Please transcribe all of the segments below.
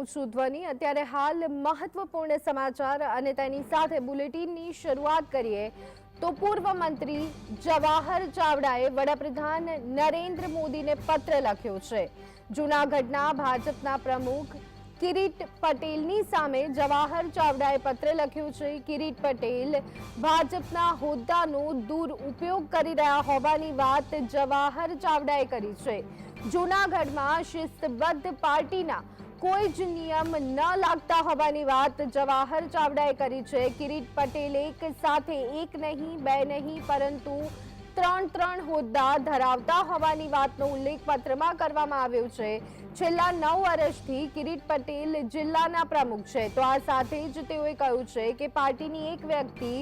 હું ધ્વની. અત્યારે હાલ મહત્વપૂર્ણ સમાચાર અને તેની સાથે બુલેટિનની શરૂઆત કરીએ. તો પૂર્વ મંત્રી જવાહર ચાવડાએ વડાપ્રધાન નરેન્દ્ર મોદીને પત્ર લખ્યો છે. જૂનાગઢના ભાજપના પ્રમુખ કિરીટ પટેલની સામે જવાહર ચાવડાએ પત્ર લખ્યું છે, કિરીટ પટેલ, ભાજપના હોદ્દાનો દુરુપયોગ કરી રહ્યા હોવાની વાત જવાહર ચાવડાએ કરી છે. જૂનાગઢમાં શિસ્તબદ્ધ પાર્ટીના કોઈ જ નિયમ ન લાગતા હોવાની વાત જવાહર ચાવડાએ કરી છે. કિરીટ પટેલ એક સાથે એક નહીં, બે નહીં, પરંતુ ત્રણ ત્રણ હોદ્દા ધરાવતા હોવાની વાતનો ઉલ્લેખ પત્રમાં કરવામાં આવ્યો છે. છેલ્લા નવ વર્ષથી કિરીટ પટેલ જિલ્લાના પ્રમુખ છે. તો આ સાથે જ તેઓએ કહ્યું છે કે પાર્ટીની એક વ્યક્તિ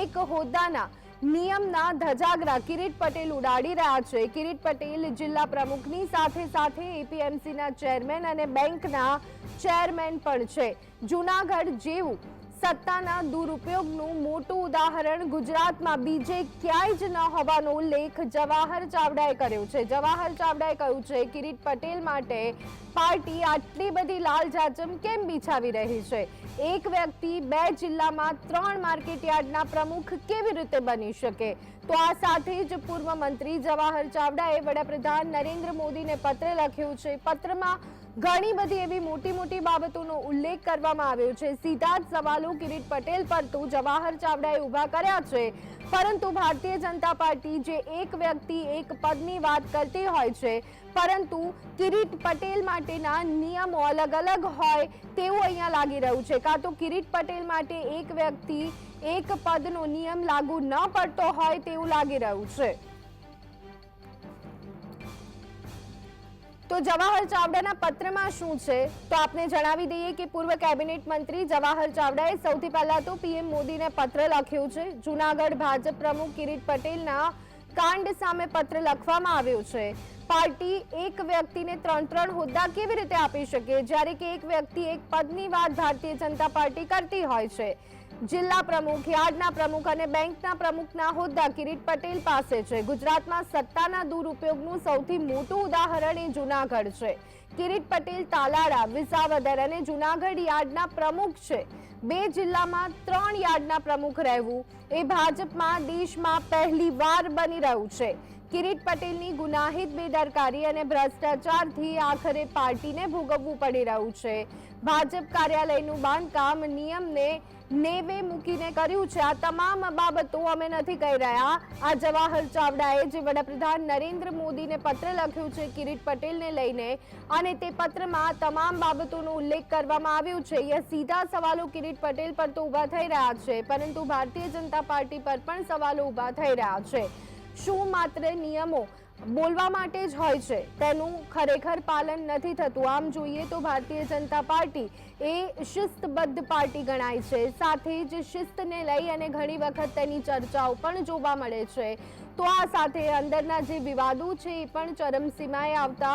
એક હોદ્દાના નિયમના ધજાગરા કિરીટ પટેલ ઉડાડી રહ્યા છે. કિરીટ પટેલ જિલ્લા પ્રમુખની સાથે સાથે એપીએમસીના ચેરમેન અને બેંકના ચેરમેન પણ છે. જૂનાગઢ જેવું સત્તાના દુરુપયોગનું મોટું ઉદાહરણ ગુજરાતમાં બીજે ક્યાંય જ ન હોવાનો ઉલ્લેખ જવાહર ચાવડાએ કર્યો છે. જવાહર ચાવડાએ કહ્યું છે કિરીટ પટેલ માટે પાર્ટી આટલી બધી લાલ જાચમ કેમ બિછાવી રહી છે? એક વ્યક્તિ બે જિલ્લામાં ત્રણ માર્કેટયાર્ડના પ્રમુખ કેવી રીતે બની શકે? તો આ સાથે જ પૂર્વ મંત્રી જવાહર ચાવડાએ વડાપ્રધાન નરેન્દ્ર મોદીને પત્ર લખ્યો છે. પત્રમાં ઘણી બધી એવી મોટી મોટી બાબતોનો ઉલ્લેખ કરવામાં આવ્યો છે. સીધા જ સવાલો કિરીટ પટેલ પર તો જવાહર ચાવડાએ ઊભા કર્યા છે. પરંતુ ભારતીય જનતા પાર્ટી જે એક વ્યક્તિ, એક પદની વાત કરતી હોય છે, પરંતુ કિરીટ પટેલ માટેના નિયમો અલગ અલગ હોય તેવું અહીંયા લાગી રહ્યું છે. કાં તો કિરીટ પટેલ માટે એક વ્યક્તિ, એક પદનો નિયમ લાગુ ન પડતો હોય તેવું લાગી રહ્યું છે. તો જવાહર ચાવડાના પત્રમાં શું છે? તો આપને જણાવી દઈએ કે પૂર્વ કેબિનેટ મંત્રી જવાહર ચાવડાએ સૌથી પહેલા તો પીએમ મોદીને પત્ર લખ્યો છે. જૂનાગઢ ભાજપ પ્રમુખ કિરીટ પટેલના કાંડ સામે પત્ર લખવામાં આવ્યો છે. પાર્ટી એક વ્યક્તિને ત્રણ ત્રણ હોદ્દા કેવી રીતે આપી શકે? જ્યારે કે એક વ્યક્તિ એક પદની વાત ભારતીય જનતા પાર્ટી કરતી હોય છે. જિલ્લા પ્રમુખ, યાર્ડના પ્રમુખ અને બેંકના પ્રમુખના હોદ્દા કિરીટ પટેલ પાસે છે. ગુજરાતમાં સત્તાના દુરુપયોગનું સૌથી મોટું ઉદાહરણ એ જૂનાગઢ છે. કિરીટ પટેલ તાલાળા, વિસાવદર અને જૂનાગઢ યાર્ડના પ્રમુખ છે. બે જિલ્લામાં ત્રણ યાર્ડના પ્રમુખ રહેવું એ ભાજપમાં દેશમાં પહેલીવાર બની રહ્યું છે. કિરીટ પટેલની ગુનાહિત બેદરકારી અને ભ્રષ્ટાચારથી આખરે પાર્ટીને ભોગવવું પડી રહ્યું છે. ભાજપ કાર્યાલયનું બાંધકામ નિયમને નેવે મૂકીને કર્યું છે. આ તમામ બાબતો અમે નથી કહી રહ્યા. આ જવાહર ચાવડાએ જે વડાપ્રધાન નરેન્દ્ર મોદીને પત્ર લખ્યું છે કિરીટ પટેલને લઈને, અને તે પત્રમાં તમામ બાબતોનો ઉલ્લેખ કરવામાં આવ્યો છે. એ સીધા સવાલો કિરીટ પટેલ પર તો ઊભા થઈ રહ્યા છે, પરંતુ ભારતીય જનતા પાર્ટી પર પણ સવાલો ઊભા થઈ રહ્યા છે. શું માત્ર નિયમો બોલવા માટે જ હોય છે? તેનું ખરેખર પાલન નથી થતું. આમ જોઈએ તો ભારતીય જનતા પાર્ટી એ શિસ્તબદ્ધ પાર્ટી ગણાય છે. સાથે જ શિસ્તને લઈ અને ઘણી વખત તેની ચર્ચાઓ પણ જોવા મળે છે. તો આ સાથે અંદરના જે વિવાદો છે એ પણ ચરમસીમાએ આવતા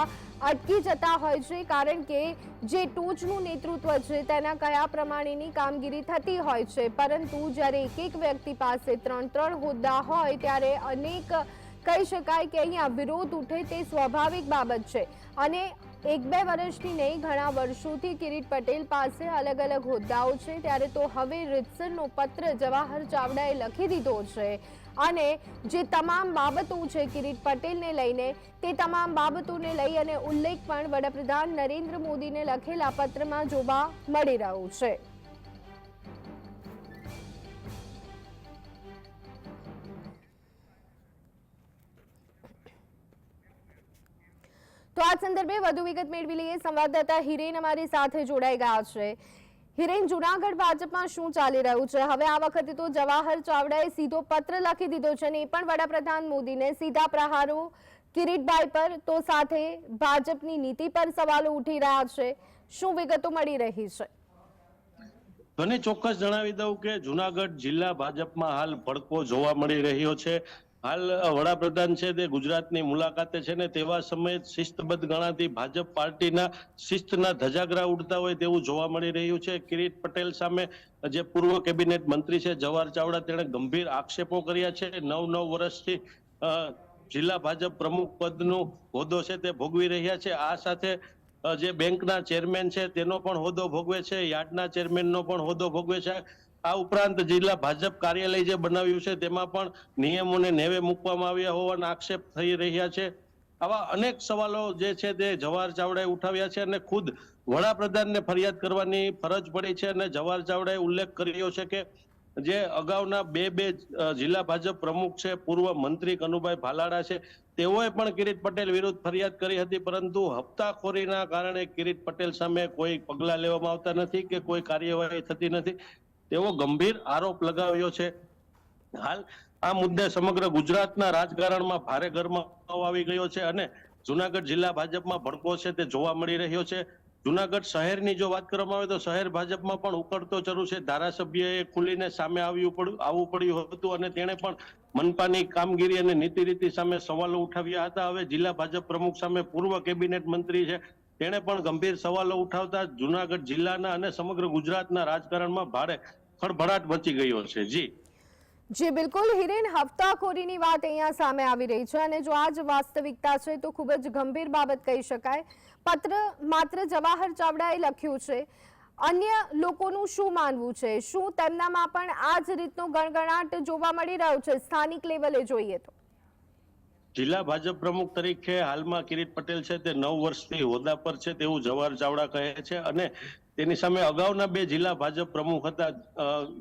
અટકી જતા હોય છે, કારણ કે જે ટોચનું નેતૃત્વ છે તેના કયા પ્રમાણેની કામગીરી થતી હોય છે. પરંતુ જ્યારે એક એક વ્યક્તિ પાસે ત્રણ ત્રણ હોદ્દા હોય ત્યારે અનેક કહી શકાય કે અહીંયા વિરોધ ઉઠે તે સ્વાભાવિક બાબત છે. અને એક બે વર્ષની નહીં, ઘણા વર્ષોથી કિરીટ પટેલ પાસે અલગ અલગ હોદ્દાઓ છે. ત્યારે તો હવે રીતસરનો પત્ર જવાહર ચાવડાએ લખી દીધો છે. અને જે તમામ બાબતો છે કિરીટ પટેલને લઈને, તે તમામ બાબતોને લઈ અને ઉલ્લેખ પણ વડાપ્રધાન નરેન્દ્ર મોદીને લખેલા પત્રમાં જોવા મળી રહ્યું છે. તો આ સંદર્ભે વધુ વિગત મેળવી લઈએ. સંવાદદાતા હિરેન અમારી સાથે જોડાઈ ગયા છે. હિરેન, જુનાગઢ ભાજપમાં શું ચાલી રહ્યું છે? હવે આ વખતે તો જવાહર ચાવડાએ સીધો પત્ર લખી દીધો છે અને એ પણ વડાપ્રધાન મોદીને સીધા પ્રહારો કિરીટભાઈ પર તો સાથે ભાજપની નીતિ પર સવાલો ઉઠી રહ્યા છે. શું વિગતો મળી રહી છે? મને ચોક્કસ જણાવી દઉં કે જુનાગઢ જિલ્લા ભાજપમાં હાલ ભડકો જોવા મળી રહ્યો છે. હાલ વડાપ્રધાન છે તે ગુજરાતની મુલાકાતે છે ને તેવા સમયે શિસ્તબદ્ધ ગણાતી ભાજપ પાર્ટીના શિસ્તના ધજાગરા ઉડતા હોય તેવું જોવા મળી રહ્યું છે. કિરીટ પટેલ સામે જે પૂર્વ કેબિનેટ મંત્રી છે જવાહર ચાવડા તેણે ગંભીર આક્ષેપો કર્યા છે. નવ નવ વર્ષથી જિલ્લા ભાજપ પ્રમુખ પદનો હોદ્દો છે તે ભોગવી રહ્યા છે. આ સાથે જે બેંકના ચેરમેન છે તેનો પણ હોદ્દો ભોગવે છે. યાર્ડના ચેરમેનનો પણ હોદ્દો ભોગવે છે. આ ઉપરાંત જિલ્લા ભાજપ કાર્યાલય જે બનાવ્યું છે, તેમાં પણ નિયમોને નેવે મૂકવામાં આવ્યા હોવાના આક્ષેપ થઈ રહ્યા છે. આવા અનેક સવાલો જે છે, તે જવાહર ચાવડાએ ઉઠાવ્યા છે અને ખુદ વડાપ્રધાનને ફરિયાદ કરવાની ફરજ પડી છે અને જવાહર ચાવડાએ ઉલ્લેખ કર્યો છે કે જે અગાઉના બે બે જિલ્લા ભાજપ પ્રમુખ છે, પૂર્વ મંત્રી કનુભાઈ ભાલાડા છે, તેઓએ પણ કિરીટ પટેલ વિરુદ્ધ ફરિયાદ કરી હતી, પરંતુ હપ્તાખોરીના કારણે કિરીટ પટેલ સામે કોઈ પગલાં લેવામાં આવતા નથી કે કોઈ કાર્યવાહી થતી નથી. તેવો ગંભીર આરોપ લગાવ્યો છે. હાલ આ મુદ્દે સમગ્ર ગુજરાતના રાજકારણમાં ભારે ગરમાવો આવી ગયો છે અને જુનાગઢ જિલ્લા ભાજપમાં ભડકો છે તે જોવા મળી રહ્યો છે. જુનાગઢ શહેરની જો વાત કરવામાં આવે તો શહેર ભાજપમાં પણ ઉકળતો ચરુ છે. ધારાસભ્યએ ખુલીને સામે આવ્યું પડ્યું, આવવું પડ્યું હતું અને તેણે પણ મનપાની કામગીરી અને નીતિ રીતિ સામે સવાલો ઉઠાવ્યા હતા. હવે જિલ્લા ભાજપ પ્રમુખ સામે પૂર્વ કેબિનેટ મંત્રી છે. તેણે પણ ગંભીર સવાલો ઉઠાવતા જુનાગઢ જિલ્લાના અને સમગ્ર ગુજરાતના રાજકારણમાં ભારે ખળભળાટ મચી ગયો છે, જી. જી, બિલકુલ. હિરેન હપ્તાખોરીની વાત અહીંયા સામે આવી રહી છે અને જો આ જ વાસ્તવિકતા છે તો ખૂબ જ ગંભીર બાબત કહી શકાય. પત્ર માત્ર જવાહર ચાવડાએ લખ્યું છે. અન્ય લોકોનું શું માનવું છે? શું તેમનામાં પણ આ જ રીતનો ગણગણાટ જોવા મળી રહ્યો છે? સ્થાનિક લેવલે જોઈએ તો. જિલ્લા ભાજપ પ્રમુખ તરીકે હાલમાં કિરીટ પટેલ છે તે નવ વર્ષથી હોદ્દા પર છે તેવું જવાહર ચાવડા કહે છે અને તેની સામે અગાઉના બે જિલ્લા ભાજપ પ્રમુખ હતા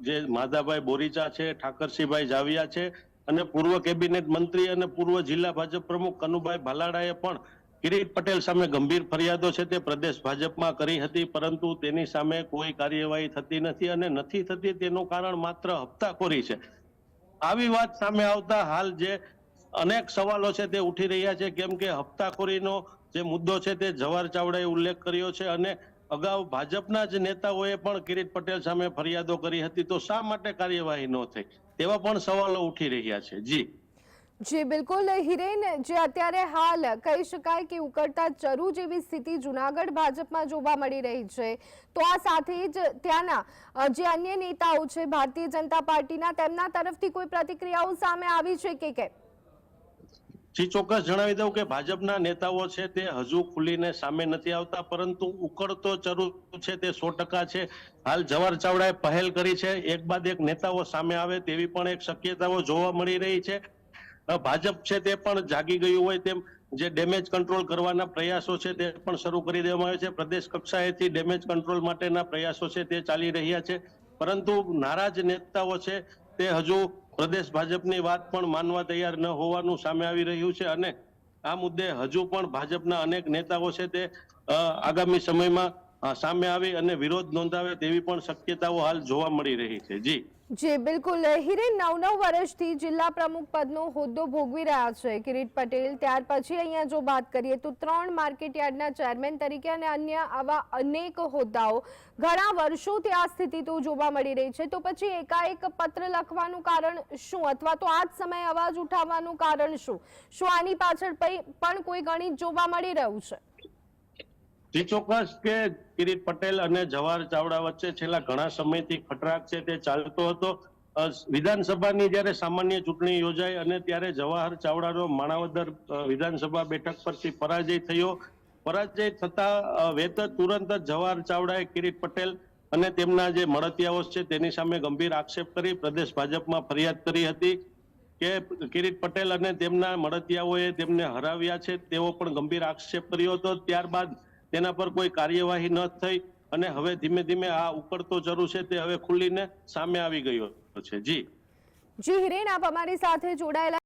જે માધાભાઈ બોરીચા છે, ઠાકરસિંહભાઈ જાવિયા છે અને પૂર્વ કેબિનેટ મંત્રી અને પૂર્વ જિલ્લા ભાજપ પ્રમુખ કનુભાઈ ભાલાડાએ પણ કિરીટ પટેલ સામે ગંભીર ફરિયાદો છે તે પ્રદેશ ભાજપમાં કરી હતી, પરંતુ તેની સામે કોઈ કાર્યવાહી થતી નથી અને નથી થતી તેનું કારણ માત્ર હપ્તાખોરી છે. આવી વાત સામે આવતા હાલ જે અનેક સવાલો છે તે ઉઠી રહ્યા છે, કેમ કે હપ્તાખોરીનો જે મુદ્દો છે તે જવાહર ચાવડાએ ઉલ્લેખ કર્યો છે અને અગાઉ ભાજપના જ નેતાઓએ પણ કિરીટ પટેલ સામે ફરિયાદો કરી હતી, તો શા માટે કાર્યવાહી ન થઈ? તેવા પણ સવાલો ઉઠી રહ્યા છે. જી. જી, બિલકુલ. હિરેન, જે અત્યારે હાલ કહી શકાય કે ઉકળતા ચરુ જેવી સ્થિતિ જુનાગઢ ભાજપમાં જોવા મળી રહી છે, તો આ સાથે જ ત્યાંના જે અન્ય નેતાઓ છે, ભારતીય જનતા પાર્ટીના, તેમના તરફથી કોઈ પ્રતિક્રિયાઓ સામે આવી છે કે કેમ? જી, ચોક્કસ જણાવી દઉં કે ભાજપના નેતાઓ છે તે હજુ ખુલીને સામે નથી આવતા, પરંતુ ઉકળતો ચરુ છે તે સો ટકા છે. હાલ જવાહર ચાવડાએ પહેલ કરી છે. એક બાદ એક નેતાઓ સામે આવે તેવી પણ એક શક્યતાઓ જોવા મળી રહી છે. ભાજપ છે તે પણ જાગી ગયું હોય તેમ જે ડેમેજ કંટ્રોલ કરવાના પ્રયાસો છે તે પણ શરૂ કરી દેવામાં આવે છે. પ્રદેશ કક્ષાએથી ડેમેજ કંટ્રોલ માટેના પ્રયાસો છે તે ચાલી રહ્યા છે. પરંતુ નારાજ નેતાઓ છે તે હજુ પ્રદેશ ભાજપની વાત પણ માનવા તૈયાર ન હોવાનું સામે આવી રહ્યું છે અને આ મુદ્દે હજુ પણ ભાજપના અનેક નેતાઓ છે તે આગામી સમયમાં સામે આવી અને વિરોધ નોંધાવે તેવી પણ શક્યતાઓ હાલ જોવા મળી રહી છે. જી. જી, બિલકુલ. હિરેન નવ નવ વર્ષથી જિલ્લા પ્રમુખ પદનો હોદ્દો ભોગવી રહ્યા છે. કિરીટ પટેલ, ત્યાર પછી અહીંયા જો વાત કરીએ તો ત્રણ માર્કેટ યાર્ડના ચેરમેન તરીકે અને અન્ય આવા અનેક હોદ્દાઓ. ઘણા વર્ષોથી આ સ્થિતિ તો જોવા મળી રહી છે. તો પછી એકાએક પત્ર લખવાનું કારણ શું? અથવા તો આ જ સમયે અવાજ ઉઠાવવાનું કારણ શું? શું આની પાછળ પણ કોઈ ગણિત જોવા મળી રહ્યું છે? જી, ચોક્કસ કે કિરીટ પટેલ અને જવાહર ચાવડા વચ્ચે છેલ્લા ઘણા સમયથી ખટરાક છે, તે ચાલતો હતો. વિધાનસભાની જ્યારે સામાન્ય ચૂંટણી યોજાઈ અને ત્યારે જવાહર ચાવડાનો માણાવદર વિધાનસભા બેઠક પરથી પરાજય થયો. પરાજય થતા વેત તુરંત જ જવાહર ચાવડાએ કિરીટ પટેલ અને તેમના જે મળતિયાઓ છે, તેની સામે ગંભીર આક્ષેપ કરી પ્રદેશ ભાજપમાં ફરિયાદ કરી હતી કે કિરીટ પટેલ અને તેમના મળતિયાઓએ તેમને હરાવ્યા છે, તેવો પણ ગંભીર આક્ષેપ કર્યો હતો. ત્યારબાદ તેના પર કોઈ કાર્યવાહી ન થઈ અને હવે ધીમે ધીમે આ ઉકળતો જરૂર છે તે હવે ખુલીને સામે આવી ગયો છે. જી. જી, હિરેન, આપ અમારી સાથે જોડાયેલા